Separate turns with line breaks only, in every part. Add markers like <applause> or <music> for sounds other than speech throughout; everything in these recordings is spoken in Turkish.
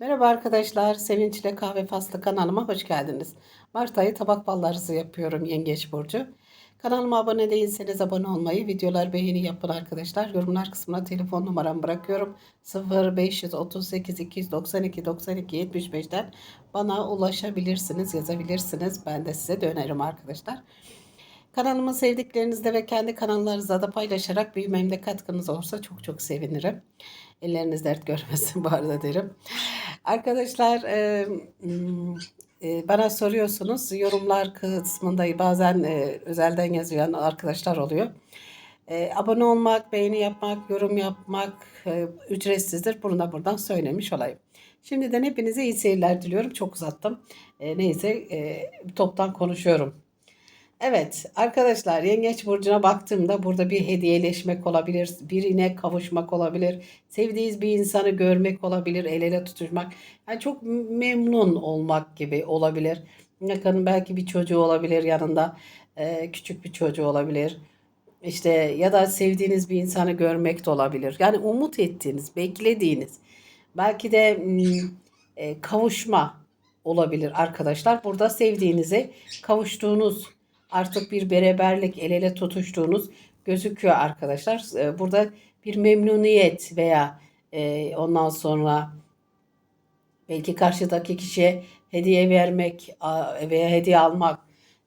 Merhaba arkadaşlar, Sevinç ile Kahve Faslı kanalıma hoş geldiniz. Mart ayı tabak ballarızı yapıyorum Yengeç Burcu. Kanalıma abone değilseniz abone olmayı, videolar beğeni yapın arkadaşlar. Yorumlar kısmına telefon numaramı bırakıyorum. 0538 292 92 75'ten bana ulaşabilirsiniz, yazabilirsiniz. Ben de size dönerim arkadaşlar. Kanalımı sevdiklerinizle ve kendi kanallarınızda da paylaşarak büyümemde katkınız olursa çok çok sevinirim. Elleriniz dert görmesin bu arada derim. Arkadaşlar e, m, e, bana soruyorsunuz yorumlar kısmında bazen e, özelden yazılan arkadaşlar oluyor. E, abone olmak, beğeni yapmak, yorum yapmak e, ücretsizdir. Bunu da buradan söylemiş olayım. Şimdiden hepinize iyi seyirler diliyorum. Çok uzattım. E, neyse e, toptan konuşuyorum. Evet arkadaşlar Yengeç Burcu'na baktığımda burada bir hediyeleşmek olabilir, birine kavuşmak olabilir, sevdiğiniz bir insanı görmek olabilir, el ele tutuşmak. Yani çok memnun olmak gibi olabilir. Yakın belki bir çocuğu olabilir yanında, e, küçük bir çocuğu olabilir. İşte ya da sevdiğiniz bir insanı görmek de olabilir. Yani umut ettiğiniz, beklediğiniz, belki de e, kavuşma olabilir arkadaşlar. Burada sevdiğinize kavuştuğunuz artık bir beraberlik el ele tutuştuğunuz gözüküyor arkadaşlar. E, Burada bir memnuniyet veya e, ondan sonra belki karşıdaki kişiye hediye vermek veya hediye almak.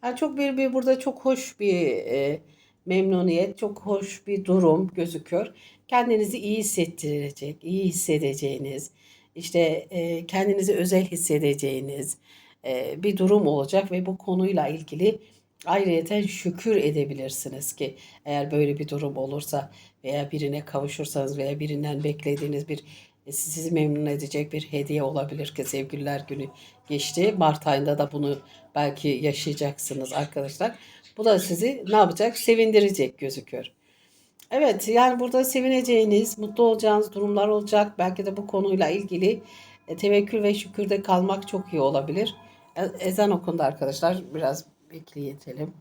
Yani çok bir, bir burada çok hoş bir e, memnuniyet, çok hoş bir durum gözüküyor. Kendinizi iyi hissettirecek, iyi hissedeceğiniz, işte e, kendinizi özel hissedeceğiniz bir durum olacak ve bu konuyla ilgili ayrıyeten şükür edebilirsiniz ki eğer böyle bir durum olursa veya birine kavuşursanız veya birinden beklediğiniz bir e, sizi memnun edecek bir hediye olabilir ki sevgililer günü geçti. Mart ayında da bunu belki yaşayacaksınız arkadaşlar. Bu da sizi ne yapacak? Sevindirecek gözüküyor. Evet yani burada sevineceğiniz, mutlu olacağınız durumlar olacak. Belki de bu konuyla ilgili e, tevekkül ve şükürde kalmak çok iyi olabilir. E- Ezan okundu arkadaşlar. Biraz bekleyelim.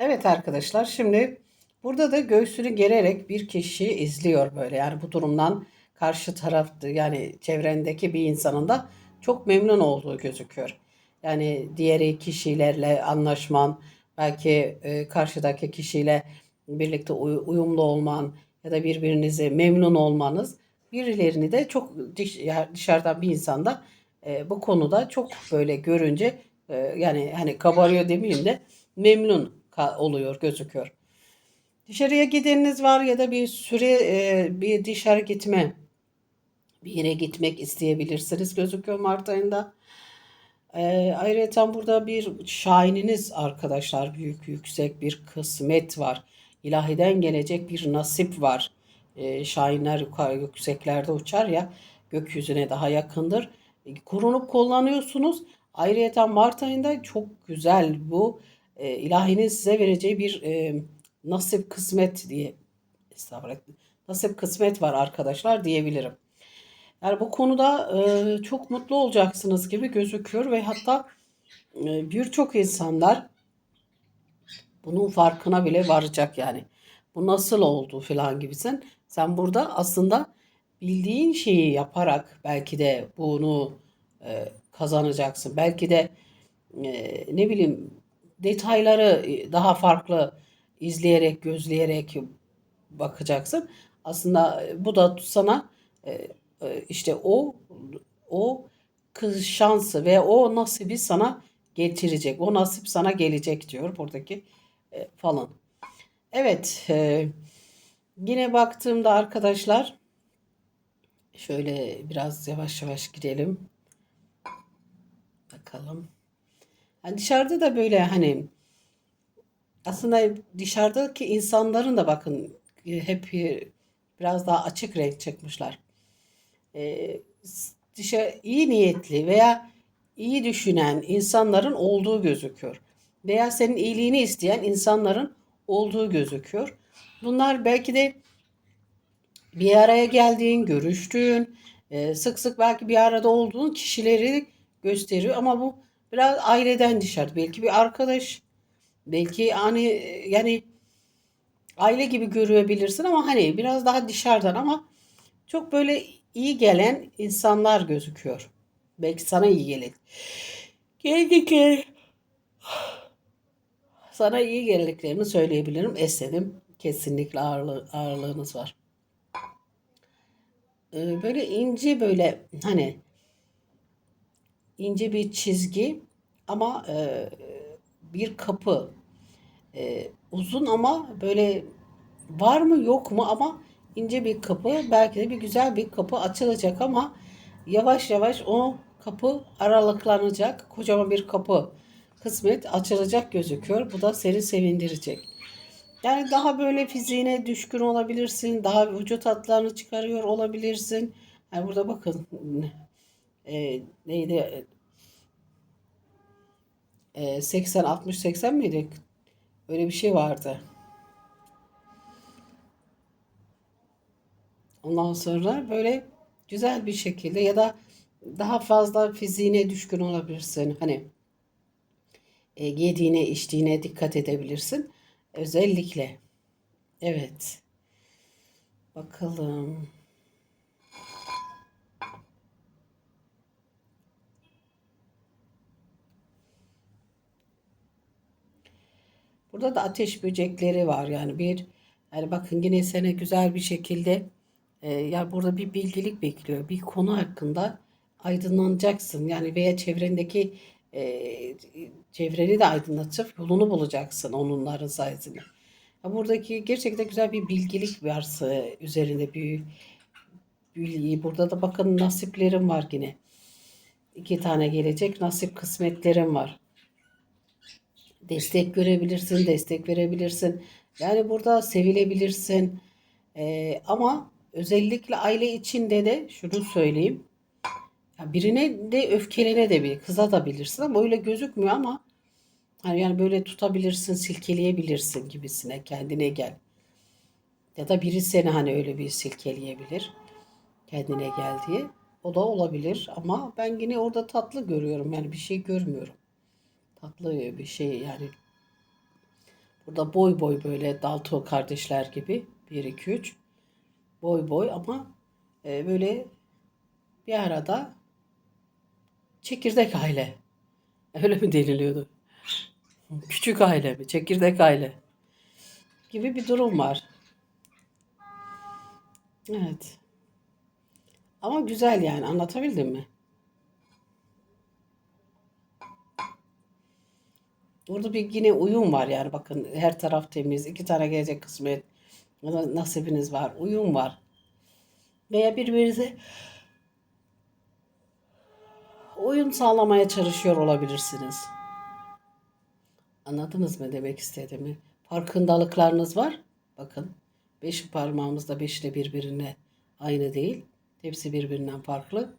Evet arkadaşlar şimdi burada da göğsünü gererek bir kişi izliyor böyle. Yani bu durumdan karşı taraf yani çevrendeki bir insanın da çok memnun olduğu gözüküyor. Yani diğeri kişilerle anlaşman, belki e, karşıdaki kişiyle birlikte uy- uyumlu olman ya da birbirinizi memnun olmanız birilerini de çok dış- dışarıdan bir insanda e, bu konuda çok böyle görünce e, yani hani kabarıyor demeyeyim de memnun oluyor gözüküyor. Dışarıya gideniniz var ya da bir süre e, bir dışarı gitme bir yere gitmek isteyebilirsiniz gözüküyor Mart ayında. Ee, ayrıca burada bir şahininiz arkadaşlar büyük yüksek bir kısmet var. İlahiden gelecek bir nasip var. Ee, şahinler yukarı yükseklerde uçar ya gökyüzüne daha yakındır. E, korunup kullanıyorsunuz. Ayrıca Mart ayında çok güzel bu e, ilahinin size vereceği bir e, nasip kısmet diye estağfurullah nasip kısmet var arkadaşlar diyebilirim. Yani bu konuda e, çok mutlu olacaksınız gibi gözüküyor ve hatta e, birçok insanlar bunun farkına bile varacak yani. Bu nasıl oldu falan gibisin. Sen burada aslında bildiğin şeyi yaparak belki de bunu e, kazanacaksın. Belki de e, ne bileyim detayları daha farklı izleyerek, gözleyerek bakacaksın. Aslında e, bu da sana e, e, işte o o kız şansı ve o nasibi sana getirecek. O nasip sana gelecek diyor buradaki falan. Evet, yine baktığımda arkadaşlar şöyle biraz yavaş yavaş gidelim. Bakalım. Yani dışarıda da böyle hani aslında dışarıdaki insanların da bakın e, hep biraz daha açık renk çıkmışlar. E, dışa iyi niyetli veya iyi düşünen insanların olduğu gözüküyor. Veya senin iyiliğini isteyen insanların olduğu gözüküyor. Bunlar belki de bir araya geldiğin, görüştüğün, e, sık sık belki bir arada olduğun kişileri gösteriyor ama bu biraz aileden dışarı. Belki bir arkadaş, belki hani yani aile gibi görebilirsin ama hani biraz daha dışarıdan ama çok böyle iyi gelen insanlar gözüküyor. Belki sana iyi gelir. Geldikleri sana iyi geldiklerini söyleyebilirim. Esnedim. Kesinlikle ağırlığı, ağırlığınız var. Ee, böyle ince böyle hani ince bir çizgi ama e, bir kapı e, uzun ama böyle var mı yok mu ama ince bir kapı belki de bir güzel bir kapı açılacak ama yavaş yavaş o kapı aralıklanacak kocaman bir kapı kısmet açılacak gözüküyor bu da seni sevindirecek. Yani daha böyle fiziğine düşkün olabilirsin. Daha vücut hatlarını çıkarıyor olabilirsin. Yani burada bakın e, neydi e, 80 60 80 miydi? Öyle bir şey vardı. Ondan sonra böyle güzel bir şekilde ya da daha fazla fiziğine düşkün olabilirsin. Hani e, yediğine içtiğine dikkat edebilirsin. Özellikle. Evet. Bakalım. Burada da ateş böcekleri var yani bir yani bakın yine sene güzel bir şekilde e, yani burada bir bilgilik bekliyor. Bir konu hakkında aydınlanacaksın. Yani veya çevrendeki e, çevreni de aydınlatıp yolunu bulacaksın onların sayesinde. Ya buradaki gerçekten güzel bir bilgilik varsa üzerinde bir bilgi. Burada da bakın nasiplerim var yine. İki tane gelecek nasip kısmetlerim var. Destek görebilirsin, destek verebilirsin. Yani burada sevilebilirsin. Ee, ama özellikle aile içinde de şunu söyleyeyim. Ya birine de öfkelene de bir kıza da bilirsin ama öyle gözükmüyor ama hani yani böyle tutabilirsin, silkeleyebilirsin gibisine kendine gel. Ya da biri seni hani öyle bir silkeleyebilir. Kendine gel diye. O da olabilir ama ben yine orada tatlı görüyorum. Yani bir şey görmüyorum. Tatlı bir şey yani. Burada boy boy böyle Dalto kardeşler gibi. 1 2 3 boy boy ama e, böyle bir arada çekirdek aile. <laughs> Öyle mi deniliyordu? Küçük aile mi? Çekirdek aile. Gibi bir durum var. Evet. Ama güzel yani anlatabildim mi? Burada bir yine uyum var yani bakın her taraf temiz. iki tane gelecek kısmet. Nasibiniz var. Uyum var. Veya birbirinize uyum sağlamaya çalışıyor olabilirsiniz. Anladınız mı demek istediğimi? Farkındalıklarınız var. Bakın. Beş parmağımızda beş de birbirine aynı değil. Hepsi birbirinden farklı.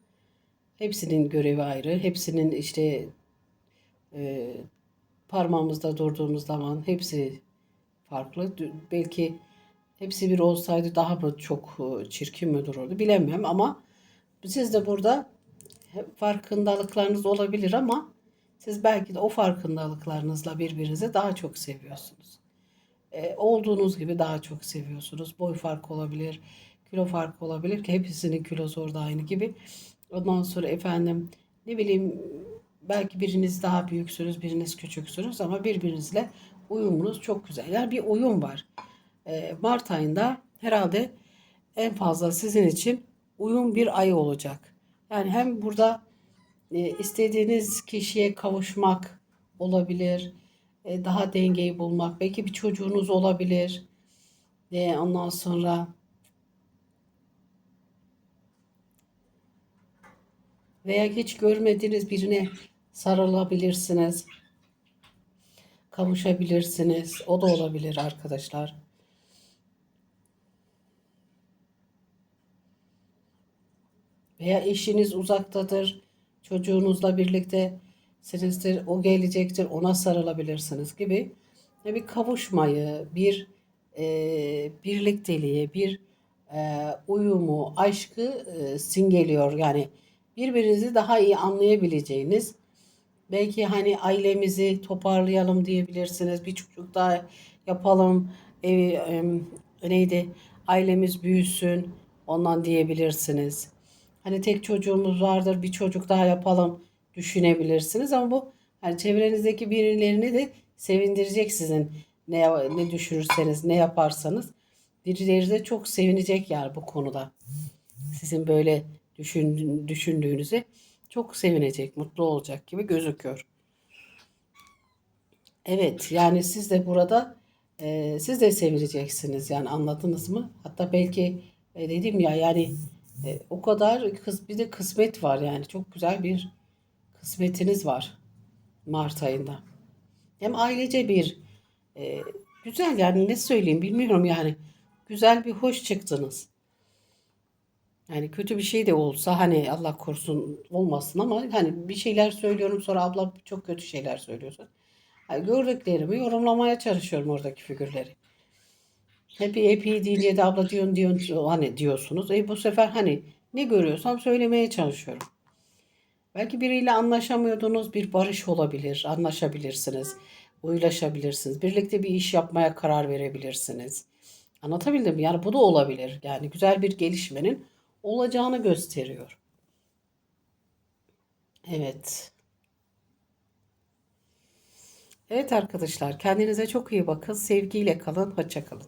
Hepsinin görevi ayrı. Hepsinin işte e, parmağımızda durduğumuz zaman hepsi farklı. Belki hepsi bir olsaydı daha mı çok e, çirkin mi dururdu bilemiyorum ama siz de burada farkındalıklarınız olabilir ama siz belki de o farkındalıklarınızla birbirinizi daha çok seviyorsunuz. Ee, olduğunuz gibi daha çok seviyorsunuz. Boy farkı olabilir, kilo farkı olabilir ki hepsinin kilosu orada aynı gibi. Ondan sonra efendim ne bileyim belki biriniz daha büyüksünüz, biriniz küçüksünüz ama birbirinizle uyumunuz çok güzel. Yani bir uyum var. Ee, Mart ayında herhalde en fazla sizin için uyum bir ay olacak. Yani hem burada e, istediğiniz kişiye kavuşmak olabilir, e, daha dengeyi bulmak, belki bir çocuğunuz olabilir. E, ondan sonra veya hiç görmediğiniz birine sarılabilirsiniz. Kavuşabilirsiniz. O da olabilir arkadaşlar. Veya eşiniz uzaktadır. Çocuğunuzla birlikte sinizdir. O gelecektir. Ona sarılabilirsiniz gibi. Bir kavuşmayı, bir e, birlikteliği, bir e, uyumu, aşkı e, simgeliyor. Yani birbirinizi daha iyi anlayabileceğiniz belki hani ailemizi toparlayalım diyebilirsiniz. Bir çocuk daha yapalım. Ev, e, neydi? Ailemiz büyüsün. Ondan diyebilirsiniz. hani tek çocuğumuz vardır bir çocuk daha yapalım düşünebilirsiniz ama bu hani çevrenizdeki birilerini de sevindirecek sizin ne ne düşünürseniz ne yaparsanız birileri de çok sevinecek yani bu konuda. Sizin böyle düşün, düşündüğünüze çok sevinecek, mutlu olacak gibi gözüküyor. Evet yani siz de burada e, siz de sevineceksiniz yani anladınız mı? Hatta belki e, dedim ya yani e, o kadar kız bir de kısmet var yani çok güzel bir kısmetiniz var Mart ayında. Hem ailece bir e, güzel yani ne söyleyeyim bilmiyorum yani güzel bir hoş çıktınız. Yani kötü bir şey de olsa hani Allah korusun olmasın ama hani bir şeyler söylüyorum sonra abla çok kötü şeyler söylüyorsun. Yani gördüklerimi yorumlamaya çalışıyorum oradaki figürleri. Hep hep iyi deyince de abla diyorsun diyorsun hani diyorsunuz. E bu sefer hani ne görüyorsam söylemeye çalışıyorum. Belki biriyle anlaşamıyordunuz, bir barış olabilir, anlaşabilirsiniz, uylaşabilirsiniz. Birlikte bir iş yapmaya karar verebilirsiniz. Anlatabildim mi? Yani bu da olabilir. Yani güzel bir gelişmenin olacağını gösteriyor. Evet. Evet arkadaşlar, kendinize çok iyi bakın. Sevgiyle kalın, hoşça kalın.